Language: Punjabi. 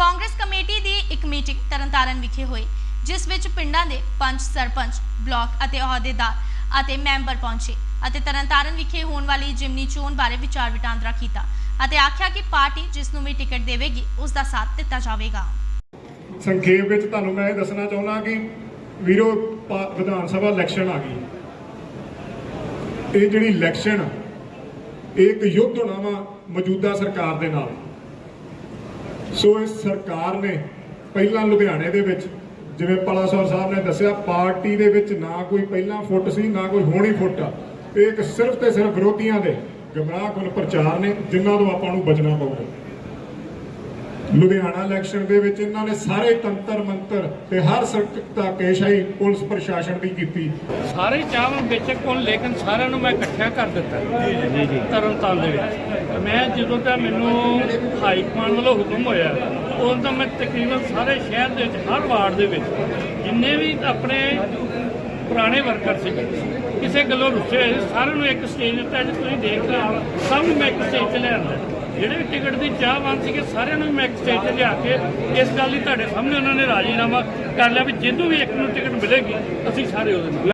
ਕਾਂਗਰਸ ਕਮੇਟੀ ਦੀ ਇੱਕ ਮੀਟਿੰਗ ਤਰਨਤਾਰਨ ਵਿਖੇ ਹੋਈ, ਜਿਸ ਵਿੱਚ ਪਿੰਡਾਂ ਦੇ ਪੰਚ ਸਰਪੰਚ, ਬਲਾਕ ਅਤੇ ਅਹੁਦੇਦਾਰ ਅਤੇ ਮੈਂਬਰ ਪਹੁੰਚੇ ਅਤੇ ਤਰਨਤਾਰਨ ਵਿਖੇ ਹੋਣ ਵਾਲੀ ਜਿਮਨੀ ਚੋਣ ਬਾਰੇ ਵਿਚਾਰ ਵਟਾਂਦਰਾ ਕੀਤਾ ਅਤੇ ਆਖਿਆ ਕਿ ਪਾਰਟੀ ਜਿਸ ਨੂੰ ਵੀ ਟਿਕਟ ਦੇਵੇਗੀ, ਉਸ ਦਾ ਸਾਥ ਦਿੱਤਾ ਜਾਵੇਗਾ। ਸੰਖੇਪ ਵਿੱਚ ਤੁਹਾਨੂੰ ਮੈਂ ਇਹ ਦੱਸਣਾ ਚਾਹੁੰਦਾ ਕਿ ਵੀਰੋ ਵਿਧਾਨ ਸਭਾ ਇਲੈਕਸ਼ਨ ਆ ਗਈ। ਇਹ ਜਿਹੜੀ ਇਲੈਕਸ਼ਨ, ਇਹ ਇੱਕ ਯੁੱਧ ਹੋਣਾ ਵਾ ਮੌਜੂਦਾ ਸਰਕਾਰ ਦੇ ਨਾਲ। ਸੋ ਇਸ ਸਰਕਾਰ ਨੇ ਪਹਿਲਾਂ ਲੁਧਿਆਣੇ ਦੇ ਵਿੱਚ ਜਿਵੇਂ ਪਲਾਸੌਰ ਸਾਹਿਬ ਨੇ ਦੱਸਿਆ ਪਾਰਟੀ ਦੇ ਵਿੱਚ ਨਾ ਕੋਈ ਪਹਿਲਾਂ ਫੁੱਟ ਸੀ ਨਾ ਕੋਈ ਹੋਣੀ ਫੁੱਟ ਆ। ਇਹ ਇੱਕ ਸਿਰਫ ਤੇ ਸਿਰਫ ਵਿਰੋਧੀਆਂ ਦੇ ਗਮਰਾਹਕੁਨ ਪ੍ਰਚਾਰ ਨੇ ਜਿਨ੍ਹਾਂ ਤੋਂ ਆਪਾਂ ਨੂੰ ਬਚਣਾ ਪਊਗਾ। ਲੁਧਿਆਣਾ ਇਲੈਕਸ਼ਨ ਦੇ ਵਿੱਚ ਇਹਨਾਂ ਨੇ ਸਾਰੇ ਤੰਤਰ ਮੰਤਰ ਤੇ ਹਰ ਸਰਕਤਾ ਕੇਸ਼ਾਈ ਪੁਲਿਸ ਪ੍ਰਸ਼ਾਸਨ ਦੀ ਕੀਤੀ। ਸਾਰੇ ਚਾਹਵਾਂ ਬੇਸ਼ੱਕ ਕੋਲ ਲੇਕਿਨ ਸਾਰਿਆਂ ਨੂੰ ਮੈਂ ਇਕੱਠਿਆ ਕਰ ਦਿੱਤਾ। ਜੀ ਜੀ ਤਰਨਤਾਰਨ ਦੇ ਵਿੱਚ। ਮੈਂ ਜਦੋਂ ਤਾਂ ਮੈਨੂੰ ਹਾਈ ਕਮਾਂਡ ਵੱਲੋਂ ਹੁਕਮ ਹੋਇਆ ਉਦੋਂ ਤਾਂ ਮੈਂ ਤਕਰੀਬਨ ਸਾਰੇ ਸ਼ਹਿਰ ਦੇ ਵਿੱਚ ਹਰ ਵਾਰਡ ਦੇ ਵਿੱਚ ਜਿੰਨੇ ਵੀ ਆਪਣੇ ਪੁਰਾਣੇ ਵਰਕਰ ਸੀ ਕਿਸੇ ਗੱਲੋਂ ਰੁੱਸੇ ਹੋਏ ਸੀ, ਸਾਰਿਆਂ ਨੂੰ ਇੱਕ ਸਟੇਜ ਉੱਤੇ ਅੱਜ ਤੁਸੀਂ ਦੇਖ ਰਹੇ ਹੋ ਸਭ ਨੂੰ ਮੈਂ ਇੱਕ ਸਟੇਜ ਤੇ ਲਿਆਂਦਾ ਜਿਹੜੇ ਵੀ ਟਿਕਟ ਦੀ ਚਾਹਵਾਨ ਸੀਗੇ ਸਾਰਿਆਂ ਨੂੰ ਮੈਂ ਇੱਕ ਸਟੇਜ ਤੇ ਲਿਆ ਕੇ ਇਸ ਗੱਲ ਦੀ ਤੁਹਾਡੇ ਸਾਹਮਣੇ ਉਹਨਾਂ ਨੇ ਰਾਜੀਨਾਮਾ ਕਰ ਲਿਆ ਵੀ ਜਿਹਨੂੰ ਵੀ ਇੱਕ ਨੂੰ ਟਿਕਟ ਮਿਲੇਗੀ ਅਸੀਂ ਸਾਰੇ ਉਹਦੇ ਨਾਲ